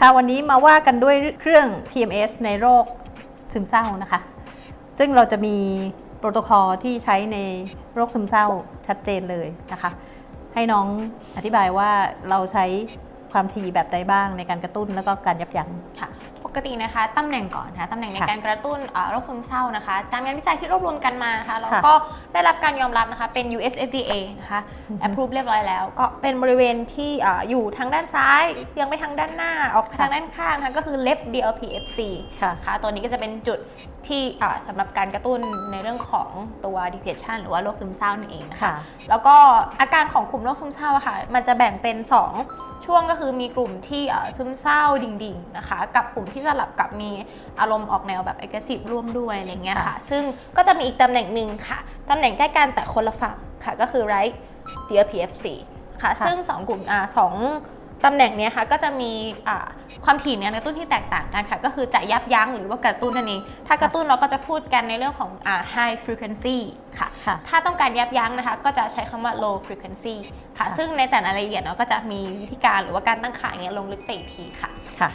ค่ะวันนี้มาว่ากันด้วยเครื่อง TMS ในโรคซึมเศร้านะคะ ซึ่งเราจะมีโปรโตคอลที่ใช้ในโรคซึมเศร้าชัดเจนเลยนะคะ ให้น้องอธิบายว่าเราใช้ความถี่แบบใดบ้างในการกระตุ้นแล้วก็การยับยั้งค่ะ ปกตินะคะตำแหน่งก่อนนะคะตำแหน่งในค่ะการกระตุ้นเอ่อโรคซึมเศร้านะคะ ตามงานวิจัยที่รวบรวมกันมานะคะแล้วค่ะก็ได้รับการยอมรับนะคะเป็น US FDA นะคะอือฮึ approve เรียบร้อยแล้ว ก็เป็นบริเวณที่เอ่ออยู่ทางด้านซ้ายเอียงไปทางด้านหน้าออกไปทางด้านข้างนะคะก็คือ left DLPFC ค่ะค่ะตัวนี้ก็จะเป็นจุดที่อ่าสำหรับการกระตุ้นในเรื่องของตัว depression หรือว่าโรคซึมเศร้านั่นเองนะคะค่ะแล้วก็อาการของกลุ่มโรคซึมเศร้าอะค่ะมันจะแบ่งเป็น 2 ช่วงก็คือมีกลุ่มที่เอ่อซึมเศร้าดิ่งๆนะคะกับกลุ่มที่สลับกับมีอารมณ์ออกแนวแบบ aggressive ร่วมด้วยอะไรเงี้ยค่ะค่ะ ซึ่งก็จะมีอีกตำแหน่งหนึ่งค่ะ ตำแหน่งใกล้กันแต่คนละฝั่งค่ะ ก็คือ right DRPFC ค่ะ ซึ่ง 2 กลุ่มอ่าสองตำแหน่งเนี้ยค่ะก็จะมีอ่าความถี่ในการกระตุ้นที่แตกต่างกันค่ะ ก็คือจะยับยั้งหรือว่ากระตุ้นนั่นเองถ้ากระตุ้นเราก็จะพูดกันในเรื่องของอ่า high frequency ค่ะค่ะ ถ้าต้องการยับยั้งนะคะ ก็จะใช้คำว่า low frequency ค่ะค่ะ ซึ่งในแต่ละรายละเอียดเนาะก็จะมีวิธีการหรือว่าการตั้งค่าอย่างเงี้ยลงลึกไปอีกทีค่ะค่ะ